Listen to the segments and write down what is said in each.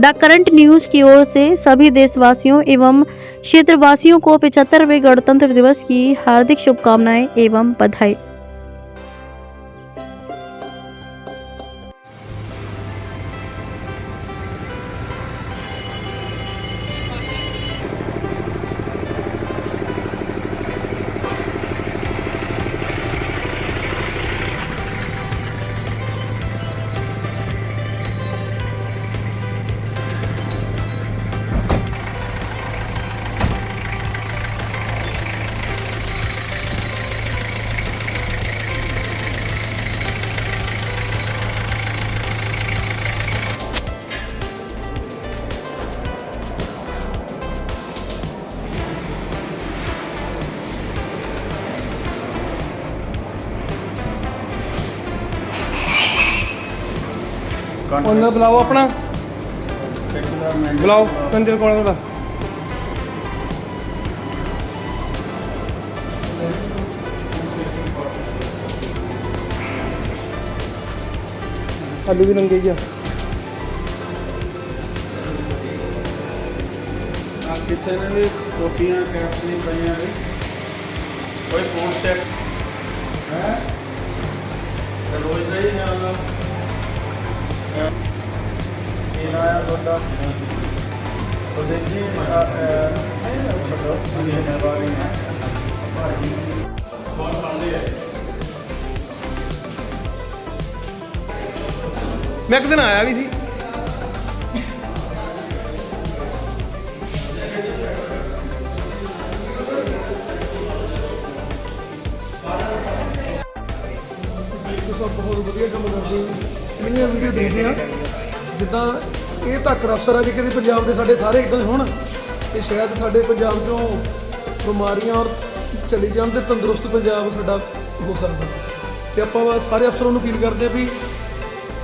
The current news की ओर से सभी देशवासियों एवं क्षेत्रवासियों को पिछहत्तरवें गणतंत्र दिवस की हार्दिक शुभकामनाएं एवं बधाई ਉਹਨਾਂ ਬੁਲਾਓ ਆਪਣਾ। ਬੁਲਾਓ, ਕੰਜਰ ਕੋਲ ਬੁਲਾ ਆਲੂ ਵੀ ਨੰਗੇ ਹੀ ਆ। ਕਿਸੇ ਨੇ ਵੀ ਟੋਪੀਆਂ ਕੈਪਸ ਨਹੀਂ ਪਾਈਆਂ ਵੀ ਕੋਈ ਫੋਨ ਚੈੱਕ ਹੈ? ਰੋਜ਼ ਦਾ ਹੀ ਹਾਲ ਆ। ਇਹ ਆਇਆ ਤੁਹਾਡਾ ਉਹ ਦੇਖੀ ਆ ਇਹ ਫੋਟੋ ਇਹ ਨੇ ਬਾਰੀ ਮੈਂ ਇੱਕ ਦਿਨ ਆਇਆ ਵੀ ਸੀ ਤੁਸੀਂ ਬਹੁਤ ਵਧੀਆ ਕੰਮ ਕਰਦੇ ਹੋ ਕਿੰਨੀਆਂ ਵੀਡੀਓ ਦੇਖਦੇ ਆ? ਜਿੱਦਾਂ ਇਹ ਤੱਕ ਅਫਸਰ ਆ ਜੇ ਕਿਤੇ ਪੰਜਾਬ ਦੇ ਸਾਡੇ ਸਾਰੇ ਇਦਾਂ ਹੋਣ। ਤੇ ਸ਼ਾਇਦ ਸਾਡੇ ਪੰਜਾਬ ਚੋਂ ਬਿਮਾਰੀਆਂ ਔਰ ਚਲੀ ਜਾਣ ਤੇ ਤੰਦਰੁਸਤ ਪੰਜਾਬ ਸਾਡਾ ਹੋ ਸਕਦਾ। ਤੇ ਆਪਾਂ ਸਾਰੇ ਅਫਸਰਾਂ ਨੂੰ ਅਪੀਲ ਕਰਦੇ ਆ ਵੀ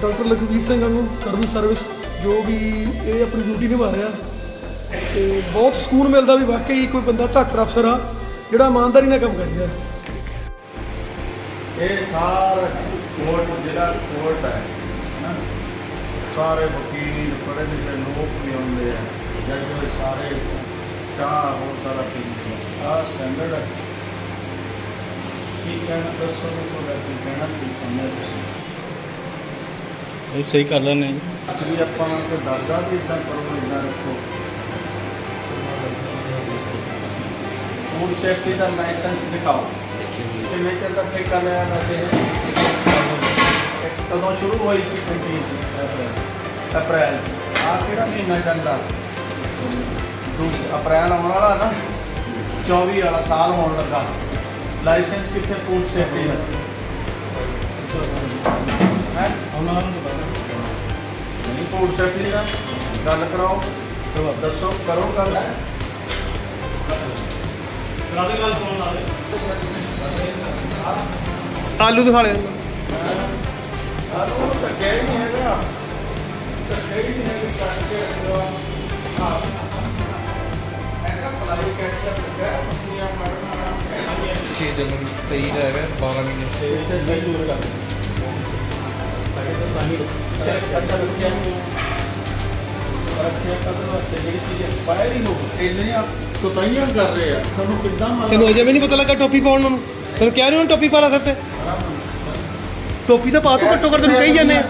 ਡਾਕਟਰ ਲਖਵੀਰ ਸਿੰਘ ਨੂੰ ਕਰਨ ਸਰਵਿਸ ਜੋ ਵੀ ਇਹ ਆਪਣੀ ਡਿਊਟੀ ਨਿਭਾ ਰਿਹਾ। ਤੇ ਬਹੁਤ ਸਕੂਨ ਮਿਲਦਾ ਵੀ ਵਾਕਈ ਕੋਈ ਬੰਦਾ ਧਾਕਰ ਅਫਸਰ ਆ, ਜਿਹੜਾ ਇਮਾਨਦਾਰੀ ਨਾਲ ਕੰਮ ਕਰ ਰਿਹਾ। ਇਹ ਸਾਰਾ ਕੋਰਟ, ਜਿਹੜਾ ਕੋਰਟ ਹੈ ਸਾਰੇ ਵਕੀਲ ਪੜ੍ਹੇ ਲਿਖੇ ਲੋਕ ਵੀ ਆਉਂਦੇ ਆ ਜੱਜ ਹੋਏ ਸਾਰੇ ਚਾਹ ਬਹੁਤ ਸਾਰਾ ਪੀਂਦੇ ਆ ਆਹ ਸਟੈਂਡਰਡ ਹੈ। ਕੀ ਕਹਿਣਾ? ਦੱਸੋ ਨੂੰ ਤੁਹਾਡਾ ਕੀ ਕਹਿਣਾ ਕੀ ਸਮਝਦੇ ਤੁਸੀਂ? ਇਹ ਸਹੀ ਕਰ ਲੈਣੇ ਜੀ। ਅੱਜ ਵੀ ਆਪਾਂ ਨੂੰ ਕੋਈ ਦੱਸਦਾ ਵੀ ਇਦਾਂ ਕਰੋ ਇਦਾਂ ਰੱਖੋ। ਫੂਡ ਸੇਫਟੀ ਦਾ ਲਾਇਸੈਂਸ ਦਿਖਾਓ। ਕਿਵੇਂ ਠੇਕਾ ਲਿਆ ਵੈਸੇ। ਕਦੋਂ ਸ਼ੁਰੂ ਹੋਈ ਸੀ ਕੰਟੀ ਅਪ੍ਰੈਲ। ਆ ਕਿਹੜਾ ਮਹੀਨਾ ਚੱਲਦਾ ਦੂ ਅਪ੍ਰੈਲ ਆਉਣ ਵਾਲਾ ਨਾ 24 ਵਾਲਾ ਸਾਲ ਹੋਣ ਲੱਗਾ। ਲਾਇਸੈਂਸ ਕਿੱਥੇ ਫੂਡ ਸੇਫਟੀ ਦਾ ਹੈ? ਉਹਨਾਂ ਨੂੰ ਨਹੀਂ ਫੂਡ ਸੇਫਟੀ ਦਾ ਗੱਲ ਕਰਾਓ ਦੱਸੋ ਕਰੋ ਗੱਲ। ਆਲੂ ਦਿਖਾ ਲਿਆ ਆਹ ਤਾਂ ਕਹਿ ਨਹੀਂ ਹੈਗਾ ਤਾਂ ਕਹਿ ਨਹੀਂ ਹੈਗਾ ਕੱਟ ਕੇ ਰੱਖੋ ਹਾਂ ਐਂਦਾ ਪਲਾਈ ਕੱਟ ਕੇ ਰੱਖਿਆ ਮੱਛੀਆਂ ਮੜਨਾ 6 ਜਨਵਰੀ 23 ਦਾ ਹੈਗਾ 12 ਮਹੀਨੇ। ਤੇ ਤੇ ਸਹੀ ਦੂਰ ਕਰ ਅੱਛਾ ਰੁਕਿਆ ਰੱਖਿਆ ਕਦੋਂ ਵਾਸਤੇ ਜਿਹੜੀ ਚੀਜ਼ ਤੈਨੂੰ ਅਜੇ ਵੀ ਨਹੀਂ ਪਤਾ ਲੱਗਾ ਟੋਪੀ ਪਾਉਣ ਨੂੰ। ਤੈਨੂੰ ਕਹਿ ਰਹੇ ਹੋ ਟੋਪੀ ਪਾ ਲਾ ਸਿਰ ਤੇ। ਟੋਪੀ ਤਾਂ ਪਾ ਤੂੰ ਘੱਟੋ ਘੱਟ ਤੈਨੂੰ ਕਹੀ ਜਾਂਦੇ ਆ।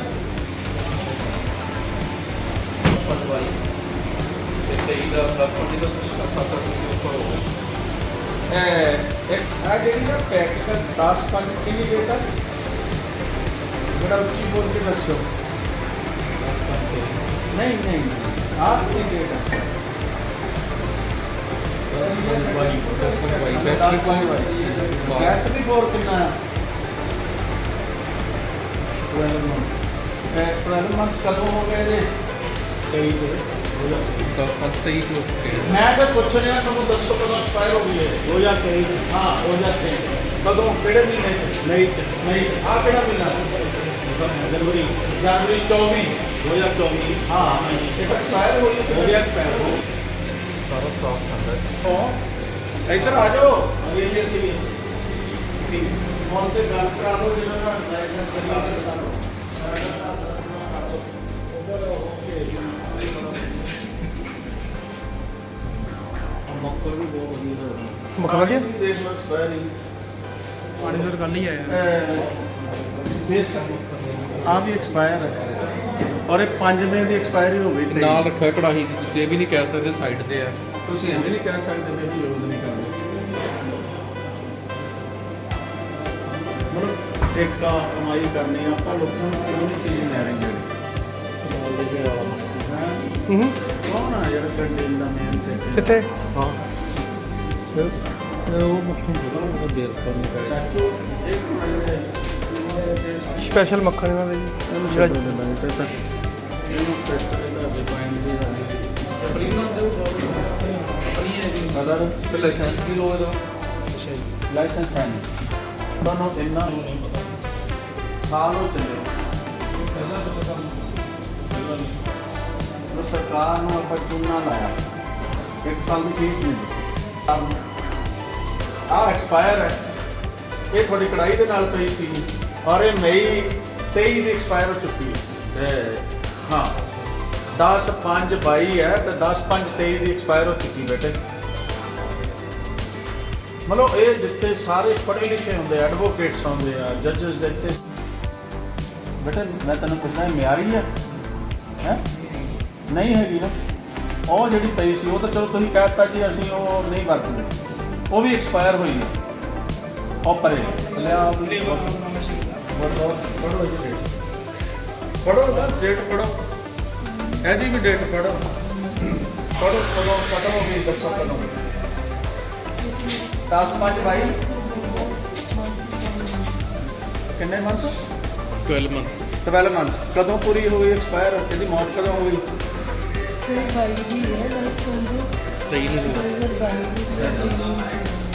ਤੇ 23 ਦਾ 10 25 ਦਾ 7 ਉੱਪਰ ਹੋ ਗਿਆ ਇਹ ਇੱਕ ਆ ਜਿਹੜੀ ਨਾ ਪੈਕਟ 10 ਪੰਜ ਕਿੰਨੀ ਡੇਟ ਆ ਜਿਹੜਾ ਉੱਚੀ ਬੋਲ ਕੇ ਦੱਸੋ ਨਹੀਂ ਨਹੀਂ ਆ ਕਿੰਨੀ ਡੇਟ ਆ ਗੈਸਟ ਵੀ ਫੋਰ ਕਿੰਨਾ ਆ? 12 ਮੰਥ ਇਹ 12 ਮੰਥs ਕਦੋਂ ਹੋ ਗਏ ਜੇ? 23 ਦੇ ਤਾਂ 23 ਤੋਂ ਮੈਂ ਤਾਂ ਪੁੱਛ ਰਿਹਾ ਤੁਹਾਨੂੰ ਦੱਸੋ ਕਦੋਂ ਐਕਸਪਾਇਰ ਹੋ ਗਈ ਹੈ 2023 ਹਾਂ 2023 ਕਦੋਂ? ਕਿਹੜੇ ਮਹੀਨੇ ਚ? ਨਹੀਂ ਨਹੀਂ ਆ ਕਿਹੜਾ ਮਹੀਨਾ? ਜਨਵਰੀ। ਜਨਵਰੀ 24 2024 ਹਾਂ ਇਹ ਐਕਸਪਾਇਰ ਹੋ ਗਈ ਹੋ। ਗਿਆ ਐਕਸਪਾਇਰ ਹੋ ਸਾਰਾ ਸਟਾਕ ਉਹ ਇੱਧਰ ਆ ਜਾਓ। ਇਹ ਇਹ ਫੋਨ ਵੀ ਬਹੁਤ ਵਧੀਆ ਹੈ ਆ ਵੀ ਐਕਸਪਾਇਰ ਹੈ। ਔਰ ਇਹ 5 ਮਹੀਨੇ ਦੀ ਐਕਸਪਾਇਰੀ ਹੋ ਗਈ ਨਾਲ ਰੱਖਿਆ ਕੜਾਹੀ ਦੀ। ਤੁਸੀਂ ਇਹ ਵੀ ਨਹੀਂ ਕਹਿ ਸਕਦੇ ਸਾਈਡ ਤੇ ਆ। ਤੁਸੀਂ ਇਹ ਵੀ ਨਹੀਂ ਕਹਿ ਸਕਦੇ ਯੂਜ਼ ਨਹੀਂ ਤਾਂ ਕਮਾਈ ਕਰਨੀ ਆ, ਆਪਾਂ ਲੋਕਾਂ ਨੂੰ ਕਿਉਂ ਨਹੀਂ ਚੀਜ਼ ਮਿਆਰੀ ਜਿਹੜੀ ਹੂੰ ਕੌਣ ਆ ਜਿਹੜਾ ਕੰਟੀਨ ਦਾ ਮੇਨ ਤੇ ਕਿੱਥੇ? ਹਾਂ। ਉਹ ਮੱਖਣ ਜਿਹੜਾ ਉਹ ਦੇਰ ਤੋਂ ਨਹੀਂ ਕਰੇ ਚਾਚੂ ਇੱਕ ਮਿੰਟ ਸਪੈਸ਼ਲ ਮੱਖਣ ਇਹਨਾਂ ਦਾ ਜੀ। ਜਿਹੜਾ ਇਹਨੂੰ ਟੈਸਟ ਇਹਦਾ ਡਿਫਾਈਨ ਦੀ ਅਦਰ ਲਾਇਸੈਂਸ ਵੀ ਲੋ ਇਹਦਾ? ਲਾਇਸੈਂਸ ਹੈ ਨਹੀਂ। ਤੁਹਾਨੂੰ ਇੰਨਾ ਸਾਲ ਹੋ ਚੱਲੇ। ਉਹ ਸਰਕਾਰ ਨੂੰ ਆਪਾਂ ਚੂਨਾ ਲਾਇਆ? ਇੱਕ ਸਾਲ ਦੀ ਫੀਸ ਨਹੀਂ ਦਿੱਤੀ। ਆ ਐਕਸਪਾਇਰ ਹੈ। ਇਹ ਤੁਹਾਡੀ ਕੜਾਈ ਦੇ ਨਾਲ ਪਈ ਸੀ। ਔਰ ਇਹ ਮਈ 23 ਦੀ ਐਕਸਪਾਇਰ ਹੋ ਚੁੱਕੀ ਹੈ। ਹਾਂ। 10 5 22 ਹੈ ਤੇ 10 5 23 ਦੀ ਐਕਸਪਾਇਰ ਹੋ ਚੁੱਕੀ ਬੇਟੇ। ਮਤਲਬ ਇਹ ਜਿੱਥੇ ਸਾਰੇ ਪੜ੍ਹੇ ਲਿਖੇ ਹੁੰਦੇ ਐਡਵੋਕੇਟਸ ਹੁੰਦੇ ਆ ਜੱਜਸ ਜਿੱਥੇ ਬੇਟਾ ਮੈਂ ਤੈਨੂੰ ਪੁੱਛਣਾ ਇਹ ਮਿਆਰੀ ਹੈ ਹੈ? ਨਹੀਂ ਹੈਗੀ ਨਾ। ਉਹ ਜਿਹੜੀ ਪਈ ਸੀ ਉਹ ਤਾਂ ਚਲੋ ਤੁਸੀਂ ਕਹਿ ਦਿੱਤਾ ਜੀ ਅਸੀਂ ਉਹ ਨਹੀਂ ਵਰਤਦੇ। ਉਹ ਵੀ ਐਕਸਪਾਇਰ ਹੋਈ ਹੈ ਉਹ ਪਰੇ ਲਿਆ ਪੜੋ ਪੜੋ ਜੀ ਡੇਟ ਪੜੋ ਨਾ ਡੇਟ ਪੜੋ ਇਹਦੀ ਵੀ ਡੇਟ ਪੜੋ ਪੜੋ ਕਦੋਂ ਕਦੋਂ ਵੀ ਦੱਸੋ ਕਦੋਂ 10 5 ਬਾਈ। ਕਿੰਨੇ ਮੰਥਸ 12 ਮੰਥਸ 12 ਮੰਥਸ ਕਦੋਂ ਪੂਰੀ ਹੋਈ? ਐਕਸਪਾਇਰ ਇਹਦੀ ਮੌਤ ਕਦੋਂ ਹੋਈ? ਤੇਈ ਨੂੰ ਹੋਇਆ।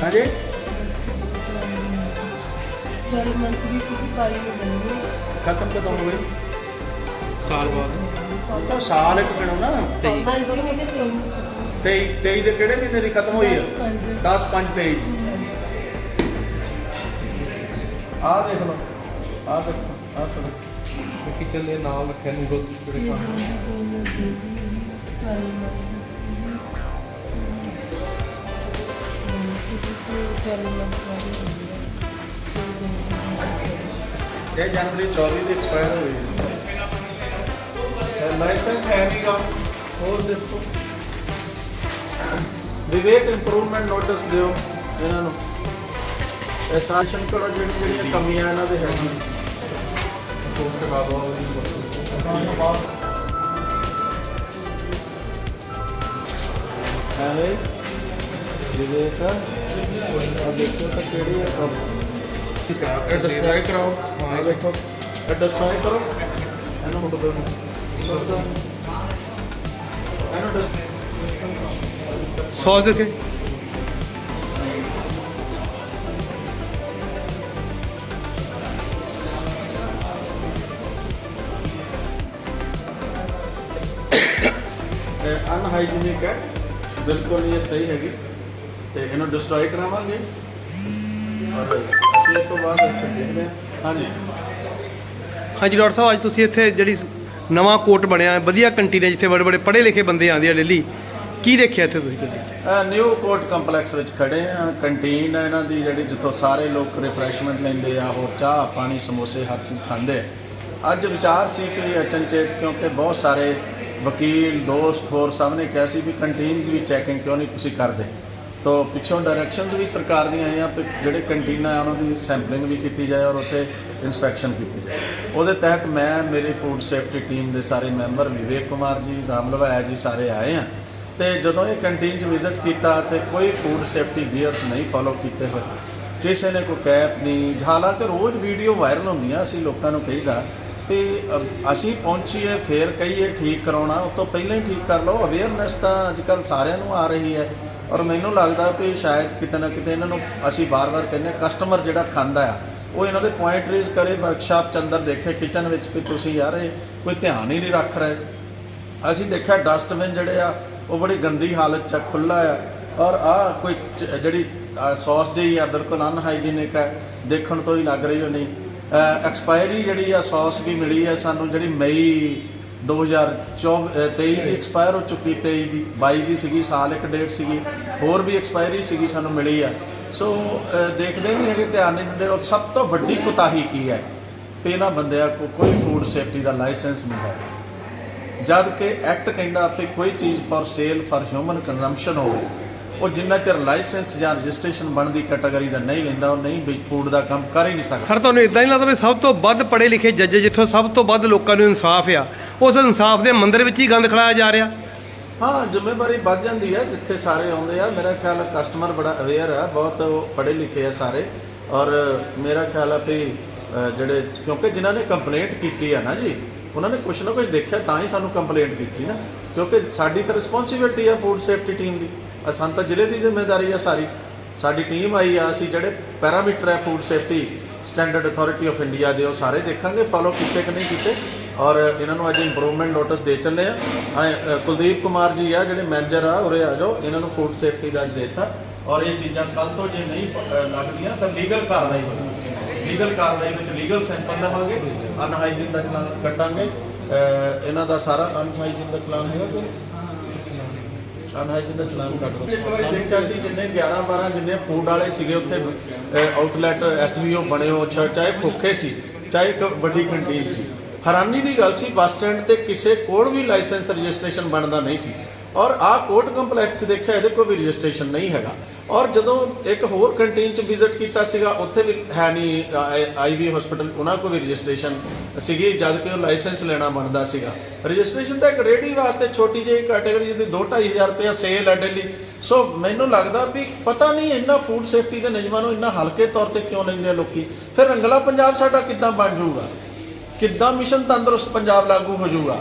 ਹਾਂਜੀ? ਖਤਮ ਕਦੋਂ ਹੋਈ? ਸਾਲ ਬਾਅਦ। ਤਾਂ ਸਾਲ ਇੱਕ ਮਿਣੋ ਨਾ ਤੇਈ। 23 23 ਦੇ ਕਿਹੜੇ ਮਹੀਨੇ ਦੀ ਖਤਮ ਹੋਈ ਹੈ? 10 5 23 ਆਹ ਦੇਖ ਲਓ। ਆਹ ਦੇਖੋ ਆਹ ਕਰੋ ਕਿਚਨ ਦੇ ਨਾਲ ਰੱਖਿਆ ਨੂਡਲਸ ਜਿਹੜੇ ਇਹ ਜਨਵਰੀ 24 ਦੀ ਐਕਸਪਾਇਰ ਹੋਈ ਹੈ। ਲਾਇਸੈਂਸ ਹੈ ਨਹੀਂਗਾ ਹੋਰ ਦੇਖੋ। ਵਿਵੇਕ ਇੰਪਰੂਵਮੈਂਟ ਨੋਟਿਸ ਦਿਓ ਇਹਨਾਂ ਨੂੰ। ਇਹ ਸਾਸ਼ਨ ਕੋਲ ਜਿਹੜੀ ਜਿਹੜੀਆਂ ਕਮੀਆਂ ਇਹਨਾਂ ਦੇ ਹੈਗੀਆਂ। ਉਸ ਤੋਂ ਬਾਅਦ ਉਹ ਇਹਨੂੰ ਵਰਤੋ। ਹੈ ਵਿਵੇਕ ਆ ਦੇਖੋ ਤਾਂ ਕਿਹੜੀ ਹੈ ਕੰਮ ਠੀਕ ਹੈ ਇਹ ਡਿਸਟਰਾਈ ਕਰਾਓ ਹਾਂ ਇਹ ਇਹ ਦੇਖੋ ਦੇਖੋ ਇਹ ਡਿਸਟਰਾਈ ਕਰੋ ਅਨਹਾਈਜੀਨਿਕ ਹੈ। ਬਿਲਕੁਲ ਨਹੀਂ ਇਹ ਸਹੀ ਹੈਗੀ। ਤੇ ਇਹਨੂੰ ਡਿਸਟਰੋਏ ਕਰਾਵਾਂਗੇ। ਔਰ ਅਸੀਂ ਤੋਂ ਬਾਅਦ ਇੱਥੇ ਦੇਖਦੇ ਹਾਂ। ਹਾਂਜੀ। ਹਾਂਜੀ ਡਾਕਟਰ ਸਾਹਿਬ ਅੱਜ ਤੁਸੀਂ ਇੱਥੇ ਜਿਹੜੀ ਨਵਾਂ ਕੋਰਟ ਬਣਿਆ ਵਧੀਆ ਕੰਟੀਨ ਹੈ ਜਿੱਥੇ ਬੜੇ ਬੜੇ ਪੜ੍ਹੇ ਲਿਖੇ ਬੰਦੇ ਆਉਂਦੇ ਆ ਡੇਲੀ। ਕੀ ਦੇਖਿਆ ਇੱਥੇ ਤੁਸੀਂ? ਨਿਊ ਕੋਰਟ ਕੰਪਲੈਕਸ ਵਿੱਚ ਖੜੇ ਆ। ਕੰਟੀਨ ਹੈ ਇਹਨਾਂ ਦੀ ਜਿਹੜੀ ਜਿੱਥੋਂ ਸਾਰੇ ਲੋਕ ਰਿਫਰੈਸ਼ਮੈਂਟ ਲੈਂਦੇ ਆ ਹੋਰ ਚਾਹ ਪਾਣੀ ਸਮੋਸੇ ਹਰ ਚੀਜ਼ ਖਾਂਦੇ ਆ। ਅੱਜ ਵਿਚਾਰ ਸੀ ਕਿ ਅਚਨਚੇਤ ਕਿਉਂਕਿ ਬਹੁਤ ਸਾਰੇ ਵਕੀਲ, ਦੋਸਤ ਹੋਰ ਸਭ ਨੇ ਕਿਹਾ ਸੀ ਵੀ ਕੰਟੀਨ ਦੀ ਵੀ ਚੈਕਿੰਗ ਕਿਉਂ ਨਹੀਂ ਤੁਸੀਂ ਕਰਦੇ? ਤੋ ਪਿੱਛੋਂ ਡਾਇਰੈਕਸ਼ਨਸ ਵੀ ਸਰਕਾਰ ਦੀਆਂ ਆਈਆਂ ਵੀ ਜਿਹੜੇ ਕੰਟੀਨਾਂ ਆ, ਉਹਨਾਂ ਦੀ ਸੈਂਪਲਿੰਗ ਵੀ ਕੀਤੀ ਜਾਏ ਔਰ ਉੱਥੇ ਇਨਸਪੈਕਸ਼ਨ ਕੀਤੀ ਜਾਏ। ਉਹਦੇ ਤਹਿਤ ਮੈਂ, ਮੇਰੀ ਫੂਡ ਸੇਫਟੀ ਟੀਮ ਦੇ ਸਾਰੇ ਮੈਂਬਰ ਵਿਵੇਕ ਕੁਮਾਰ ਜੀ ਰਾਮ ਲਵਾਇਆ ਜੀ ਸਾਰੇ ਆਏ ਆ। ਤੇ ਜਦੋਂ ਇਹ ਕੰਟੀਨ 'ਚ ਵਿਜ਼ਿਟ ਕੀਤਾ ਤੇ ਕੋਈ ਫੂਡ ਸੇਫਟੀ ਗੀਅਰਸ ਨਹੀਂ ਫਾਲੋ ਕੀਤੇ ਹੋਏ। ਕਿਸੇ ਨੇ ਕੋਈ ਕੈਪ ਨਹੀਂ ਹਾਲਾਂਕਿ ਰੋਜ਼ ਵੀਡੀਓ ਵਾਇਰਲ ਹੁੰਦੀਆਂ, ਅਸੀਂ ਲੋਕਾਂ ਨੂੰ ਕਹੀਦਾ ਵੀ ਅ- ਅਸੀਂ ਪਹੁੰਚੀਏ, ਫੇਰ ਕਹੀਏ ਠੀਕ ਕਰਾਉਣਾ, ਉਹ ਤੋਂ ਪਹਿਲਾਂ ਹੀ ਠੀਕ ਕਰ ਲਓ। ਅਵੇਅਰਨੈਸ ਤਾਂ ਅੱਜ ਕੱਲ ਸਾਰਿਆਂ ਨੂੰ ਆ ਰਹੀ ਹੈ। ਔਰ ਮੈਨੂੰ ਲੱਗਦਾ ਵੀ ਸ਼ਾਇਦ ਕਿਤੇ ਨਾ ਕਿਤੇ ਇਹਨਾਂ ਨੂੰ ਅਸੀਂ ਬਾਰ-ਬਾਰ ਕਹਿੰਦੇ ਕਸਟਮਰ ਜਿਹੜਾ ਖਾਂਦਾ ਆ, ਉਹ ਇਹਨਾਂ ਦੇ ਪੁਆਇੰਟ ਰੇਜ਼ ਕਰੇ ਵਰਕਸ਼ਾਪ ਚ ਅੰਦਰ ਦੇਖੇ ਕਿਚਨ ਵਿੱਚ ਵੀ ਤੁਸੀਂ ਯਾਰ ਇਹ ਕੋਈ ਧਿਆਨ ਹੀ ਨਹੀਂ ਰੱਖ ਰਹੇ। ਅਸੀਂ ਦੇਖਿਆ ਡਸਟਬਿਨ ਜਿਹੜੇ ਆ, ਉਹ ਬੜੀ ਗੰਦੀ ਹਾਲਤ ਚ ਖੁੱਲਾ ਆ। ਔਰ ਆ ਕੋਈ ਚ- ਜਿਹੜੀ ਸੌਸ ਜਿਹੀ ਆ, ਬਿਲਕੁਲ ਅਨਹਾਈਜੀਨਿਕ ਹੈ ਦੇਖਣ ਤੋਂ ਹੀ ਲੱਗ ਰਹੀ ਹੋ ਨਹੀਂ ਐਕਸਪਾਇਰੀ ਜਿਹੜੀ ਆ ਸੌਸ ਵੀ ਮਿਲੀ ਹੈ ਸਾਨੂੰ ਜਿਹੜੀ ਮਈ 2023 ਦੀ ਐਕਸਪਾਇਰ ਹੋ ਚੁੱਕੀ 23 ਦੀ 22 ਦੀ ਸੀਗੀ, ਸਾਲ ਇੱਕ ਡੇਟ ਸੀਗੀ, ਹੋਰ ਵੀ ਐਕਸਪਾਇਰੀ ਸੀਗੀ, ਸਾਨੂੰ ਮਿਲੀ ਆ। ਸੋ ਦੇਖਦੇ ਨਹੀਂ ਹੈਗੇ, ਧਿਆਨ ਨਹੀਂ ਦਿੰਦੇ, ਔਰ ਸਭ ਤੋਂ ਵੱਡੀ ਕੁਤਾਹੀ ਕੀ ਹੈ? ਕਿ ਇਹਨਾਂ ਬੰਦਿਆਂ ਕੋਲ ਕੋਈ ਫੂਡ ਸੇਫਟੀ ਦਾ ਲਾਇਸੈਂਸ ਨਹੀਂ ਹੈ। ਜਦ ਕਿ ਐਕਟ ਕਹਿੰਦਾ ਕਿ ਕੋਈ ਚੀਜ਼ for sale for human consumption ਹੋਵੇ ਉਹ ਜਿੰਨਾ ਚਿਰ ਲਾਇਸੈਂਸ ਜਾਂ ਰਜਿਸਟ੍ਰੇਸ਼ਨ ਬਣਦੀ ਕੈਟਾਗਰੀ ਦਾ ਨਹੀਂ ਲੈਂਦਾ ਉਹ ਨਹੀਂ ਫੂਡ ਦਾ ਕੰਮ ਕਰ ਹੀ ਨਹੀਂ ਸਕਦਾ। ਸਰ ਤੁਹਾਨੂੰ ਇਦਾਂ ਨਹੀਂ ਲੱਗਦਾ ਵੀ ਸਭ ਤੋਂ ਵੱਧ ਪੜ੍ਹੇ ਲਿਖੇ ਜੱਜ ਜਿੱਥੋਂ ਸਭ ਤੋਂ ਵੱਧ ਲੋਕਾਂ ਨੂੰ ਇਨਸਾਫ ਆ ਉਸ ਇਨਸਾਫ ਦੇ ਮੰਦਿਰ ਵਿੱਚ ਹੀ ਗੰਦ ਖੜਾਇਆ ਜਾ ਰਿਹਾ? ਹਾਂ ਜ਼ਿੰਮੇਵਾਰੀ ਵੱਧ ਜਾਂਦੀ ਹੈ ਜਿੱਥੇ ਸਾਰੇ ਆਉਂਦੇ ਆ। ਮੇਰਾ ਖਿਆਲ ਕਸਟਮਰ ਬੜਾ ਅਵੇਅਰ ਹੈ ਬਹੁਤ ਪੜ੍ਹੇ ਲਿਖੇ ਆ ਸਾਰੇ। ਔਰ ਮੇਰਾ ਖਿਆਲ ਹੈ ਵੀ ਜਿਹੜੇ ਕਿਉਂਕਿ ਜਿਨ੍ਹਾਂ ਨੇ ਕੰਪਲੇਂਟ ਕੀਤੀ ਹੈ ਨਾ ਜੀ ਉਹਨਾਂ ਨੇ ਕੁਝ ਨਾ ਕੁਝ ਦੇਖਿਆ ਤਾਂ ਹੀ ਸਾਨੂੰ ਕੰਪਲੇਂਟ ਕੀਤੀ ਨਾ। ਕਿਉਂਕਿ ਸਾਡੀ ਤਾਂ ਰਿਸਪੌਂਸਿਬਿਲਟੀ ਹੈ ਫੂਡ ਸੇਫਟੀ ਟੀਮ ਦੀ। ਅਸਾਂ ਤਾਂ ਜ਼ਿਲ੍ਹੇ ਦੀ ਜ਼ਿੰਮੇਵਾਰੀ ਹੈ ਸਾਰੀ। ਸਾਡੀ ਟੀਮ ਆਈ ਆ ਅਸੀਂ ਜਿਹੜੇ ਪੈਰਾਮੀਟਰ ਹੈ food safety standard authority of India ਦੇ ਉਹ ਸਾਰੇ ਦੇਖਾਂਗੇ ਫਾਲੋ ਕੀਤੇ ਕਿ ਨਹੀਂ ਕੀਤੇ। ਔਰ ਇਹਨਾਂ ਨੂੰ ਅੱਜ ਇੰਪਰੂਵਮੈਂਟ ਨੋਟਿਸ ਦੇ ਚੱਲੇ ਆ। ਹਾਂ, ਕੁਲਦੀਪ ਕੁਮਾਰ ਜੀ ਆ ਜਿਹੜੇ ਮੈਨੇਜਰ ਆ ਉਰੇ ਆ ਜਾਓ। ਇਹਨਾਂ ਨੂੰ ਫੂਡ ਸੇਫਟੀ ਦਾ ਅੱਜ ਦੇਤਾ। ਔਰ ਇਹ ਚੀਜ਼ਾਂ ਕੱਲ ਤੋਂ ਜੇ ਨਹੀਂ ਲੱਗਦੀਆਂ ਤਾਂ ਲੀਗਲ ਕਾਰਵਾਈ ਹੋਵੇਗੀ ਲੀਗਲ ਕਾਰਵਾਈ ਵਿੱਚ ਲੀਗਲ ਸੈਂਪਲ ਲਵਾਂਗੇ। ਅਨਹਾਈਜੀਨ ਦਾ ਚਲਾਨ ਕੱਟਾਂਗੇ। ਇਹਨਾਂ ਦਾ ਸਾਰਾ ਅਨਹਾਈਜੀਨ ਦਾ ਚਲਾਨ ਹੈਗਾ ਕੋਈ? ਅਨਹਾਈਜੀਨ ਦਾ ਚਲਾਨ ਕੱਟ ਦੋ। ਇੱਕ ਵਾਰੀ ਦੇਖਿਆ ਸੀ ਜਿੰਨੇ 11 12 ਜਿੰਨੇ ਫੂਡ ਵਾਲੇ ਸੀਗੇ ਉੱਥੇ ਆਊਟਲੈਟ ਐਫਬੀਓ ਬਣੇ ਹੋ ਚਾਹੇ ਭੁੱਖੇ ਸੀ, ਚਾਹੇ ਇੱਕ ਵੱਡੀ ਕੰਟੀਨ ਸੀ। ਹੈਰਾਨੀ ਦੀ ਗੱਲ ਸੀ, ਬੱਸ ਸਟੈਂਡ ਤੇ ਕਿਸੇ ਕੋਲ ਵੀ ਲਾਇਸੈਂਸ ਰਜਿਸਟ੍ਰੇਸ਼ਨ ਬਣਦਾ ਨਹੀਂ ਸੀ। ਔਰ ਆਹ ਕੋਰਟ ਕੰਪਲੈਕਸ 'ਚ ਦੇਖਿਆ, ਇਹਦੇ ਕੋਈ ਵੀ ਰਜਿਸਟ੍ਰੇਸ਼ਨ ਨਹੀਂ ਹੈਗਾ। ਔਰ ਜਦੋਂ ਇੱਕ ਹੋਰ ਕੰਟੀਨ 'ਚ ਵਿਜ਼ਿਟ ਕੀਤਾ ਸੀਗਾ, ਉੱਥੇ ਵੀ ਹੈ ਨਹੀਂ ਆਈਵੀ ਹਸਪੀਟਲ ਉਹਨਾਂ ਕੋਲ ਵੀ ਰਜਿਸਟ੍ਰੇਸ਼ਨ ਸੀਗੀ, ਜਦ ਕਿ ਉਹ ਲਾਇਸੈਂਸ ਲੈਣਾ ਬਣਦਾ ਸੀਗਾ। ਰਜਿਸਟ੍ਰੇਸ਼ਨ ਤਾਂ ਇੱਕ ਰੇਡੀ ਵਾਸਤੇ ਛੋਟੀ ਜਿਹੀ ਕੈਟਾਗਰੀ ਦੀ 2-2500 ਰੁਪਏ ਸੇਲ ਹੈ ਡੇਲੀ ਸੋ ਮੈਨੂੰ ਲੱਗਦਾ ਵੀ ਪਤਾ ਨਹੀਂ ਇੰਨਾ ਫੂਡ ਸੇਫਟੀ ਦੇ ਨਿਯਮਾਂ ਨੂੰ ਇੰਨਾ ਹਲਕੇ ਤੌਰ ਤੇ ਕਿਉਂ ਲੈਂਦੇ ਆ ਲੋਕੀ। ਫਿਰ ਰੰਗਲਾ ਪੰਜਾਬ ਸਾਡਾ ਕਿੱਦਾਂ ਬਣ ਜਾਊਗਾ? ਕਿੱਦਾਂ ਮਿਸ਼ਨ ਤੰਦਰੁਸਤ ਪੰਜਾਬ ਲਾਗੂ ਹੋ ਜਾਊਗਾ?